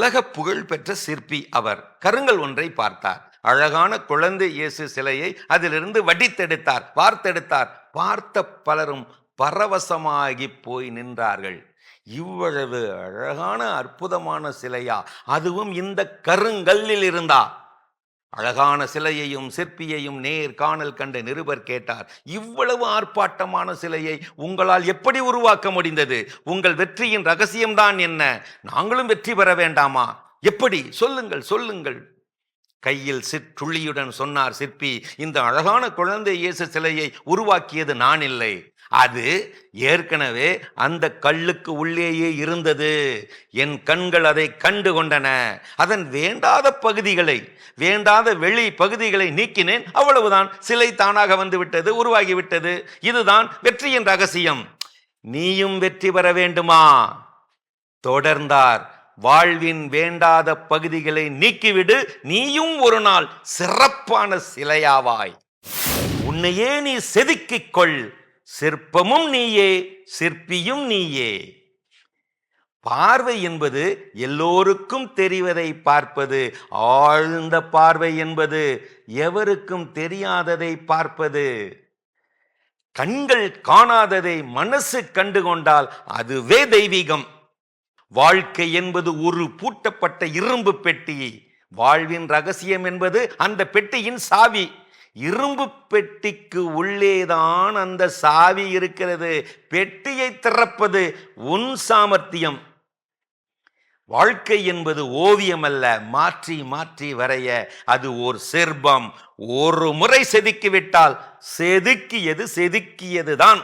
உலக புகழ் பெற்ற சிற்பி அவர். கருங்கல் ஒன்றை பார்த்தார். அழகான குழந்தை இயேசு சிலையை அதிலிருந்து வடித்தெடுத்தார் பார்த்தெடுத்தார் பார்த்த பலரும் பரவசமாகி போய் நின்றார்கள். இவ்வளவு அழகான அற்புதமான சிலையா? அதுவும் இந்த கருங்கல்லில் இருந்தா. அழகான சிலையையும் சிற்பியையும் நேர் காணல் கண்ட நிருபர் கேட்டார் இவ்வளவு ஆர்ப்பாட்டமான சிலையை உங்களால் எப்படி உருவாக்க முடிந்தது? உங்கள் வெற்றியின் ரகசியம்தான் என்ன? நாங்களும் வெற்றி பெற வேண்டாமா? எப்படி? சொல்லுங்கள் சொல்லுங்கள். கையில் சிற்றுளியுடன் சொன்னார் சிற்பி இந்த அழகான குழந்தை இயேசு சிலையை உருவாக்கியது நான் இல்லை. அது ஏற்கனவே அந்த கல்லுக்கு உள்ளேயே இருந்தது. என் கண்கள் அதை கண்டு கொண்டன. அதன் வேண்டாத பகுதிகளை வேண்டாத வெளி பகுதிகளை நீக்கினேன். அவ்வளவுதான். சிலை தானாக வந்துவிட்டது உருவாகிவிட்டது. இதுதான் வெற்றியின் ரகசியம். நீயும் வெற்றி பெற வேண்டுமா? தொடர்ந்தார். வாழ்வின் வேண்டாத பகுதிகளை நீக்கிவிடு. நீயும் ஒரு நாள் சிறப்பான சிலையாவாய். உன்னையே நீ செதுக்கிக் கொள். சிற்பமும் நீயே சிற்பியும் நீயே. பார்வை என்பது எல்லோருக்கும் தெரிவதை பார்ப்பது. ஆழ்ந்த பார்வை என்பது எவருக்கும் தெரியாததை பார்ப்பது. கண்கள் காணாததை மனசு கண்டு கொண்டால் அதுவே தெய்வீகம். வாழ்க்கை என்பது ஒரு பூட்டப்பட்ட இரும்பு பெட்டி. வாழ்வின் ரகசியம் என்பது அந்த பெட்டியின் சாவி. இரும்பு பெட்டிக்கு உள்ளேதான் அந்த சாவி இருக்கிறது. பெட்டியை திறப்பது உன் சாமர்த்தியம். வாழ்க்கை என்பது ஓவியம் அல்ல. மாற்றி மாற்றி வரைய அது ஓர் சிற்பம் ஒரு முறை செதுக்கிவிட்டால் செதுக்கியது செதுக்கியதுதான்.